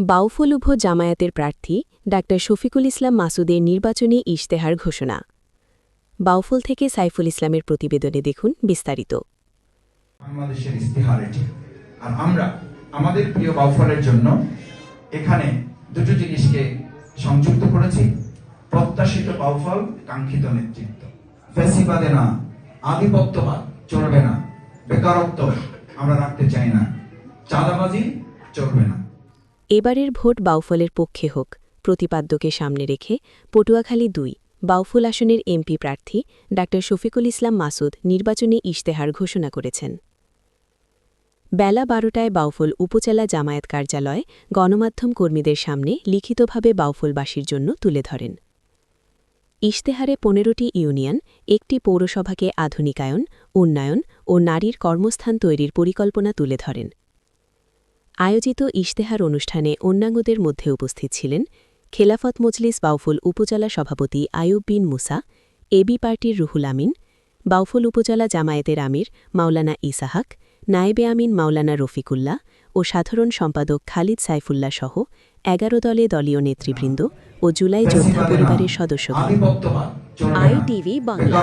বাউফলুভ জামায়াতের প্রার্থী ডা শফিকুল ইসলাম মাসুদের নির্বাচনী ইশতেহার ঘোষণা। বাউফল থেকে সাইফুল ইসলামের প্রতিবেদনে দেখুন বিস্তারিত। বাংলাদেশের এটি। আর আমরা আমাদের প্রিয় বাউফলের জন্য এখানে দুটো জিনিসকে সংযুক্ত করেছি। প্রত্যাশিত বাউফল, কাঙ্ক্ষিত নেতৃত্ব। ফেসিবাদে না, আধিপত্যবাদ চলবে না। বেকারত্ব আমরা রাখতে চাই না। চাঁদাবাজি চলবে না। এবারের ভোট বাউফলের পক্ষে হোক। প্রতিপাদ্যকে সামনে রেখে পটুয়াখালী দুই, বাউফল আসনের এমপি প্রার্থী ডা. শফিকুল ইসলাম মাসুদ নির্বাচনী ইশতেহার ঘোষণা করেছেন। বেলা বারোটায় বাউফল উপজেলা জামায়াত কার্যালয় গণমাধ্যম কর্মীদের সামনে লিখিতভাবে বাউফলবাসীর জন্য তুলে ধরেন। ইশতেহারে পনেরোটি ইউনিয়ন, একটি পৌরসভাকে আধুনিকায়ন, উন্নয়ন ও নারীর কর্মস্থান তৈরির পরিকল্পনা তুলে ধরেন। আয়োজিত ইশতেহার অনুষ্ঠানে অন্যান্যদের মধ্যে উপস্থিত ছিলেন খেলাফত মজলিস বাউফুল উপজেলা সভাপতি আয়ুব বিন মুসা এবি পার্টির রুহুল আমিন বাউফল উপজেলা জামায়াতের আমির মাওলানা ইসাহাক নায়েবে আমিন মাওলানা রফিকুল্লাহ ও সাধারণ সম্পাদক খালিদ সাইফুল্লাহ সহ এগারো দলে দলীয় নেতৃবৃন্দ ও জুলাই যোদ্ধা পরিবারের সদস্যগণ। না আইটিভি বাংলা।